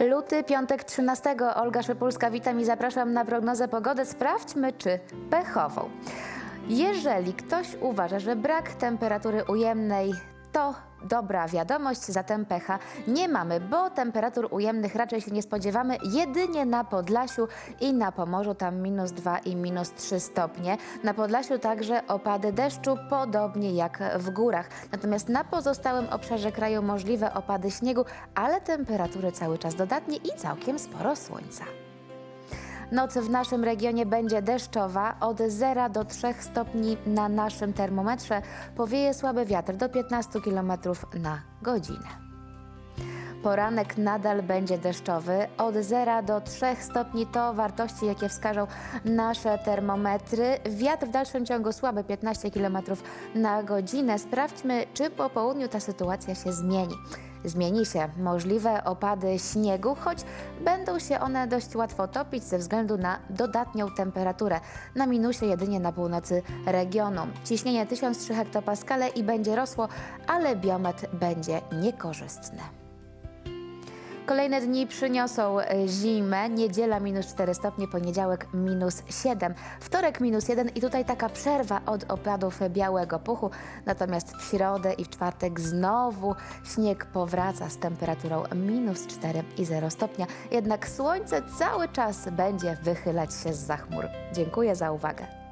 Luty, piątek 13. Olga Szypulska, witam i zapraszam na prognozę pogody. Sprawdźmy, czy pechową. Jeżeli ktoś uważa, że brak temperatury ujemnej to dobra wiadomość, zatem pecha nie mamy, bo temperatur ujemnych raczej się nie spodziewamy, jedynie na Podlasiu i na Pomorzu, tam minus 2 i minus 3 stopnie. Na Podlasiu także opady deszczu, podobnie jak w górach. Natomiast na pozostałym obszarze kraju możliwe opady śniegu, ale temperatury cały czas dodatnie i całkiem sporo słońca. Noc w naszym regionie będzie deszczowa od 0 do 3 stopni na naszym termometrze. Powieje słaby wiatr do 15 km na godzinę. Poranek nadal będzie deszczowy. Od 0 do 3 stopni to wartości, jakie wskażą nasze termometry. Wiatr w dalszym ciągu słaby 15 km na godzinę. Sprawdźmy, czy po południu ta sytuacja się zmieni. Zmieni się możliwe opady śniegu, choć będą się one dość łatwo topić ze względu na dodatnią temperaturę. Na minusie jedynie na północy regionu. Ciśnienie 1003 hektopaskale i będzie rosło, ale biometr będzie niekorzystny. Kolejne dni przyniosą e, zimę. Niedziela minus 4 stopnie, poniedziałek minus 7, wtorek minus 1 i tutaj taka przerwa od opadów białego puchu. Natomiast w środę i w czwartek znowu śnieg powraca z temperaturą minus 4 i 0 stopnia. Jednak słońce cały czas będzie wychylać się z chmur. Dziękuję za uwagę.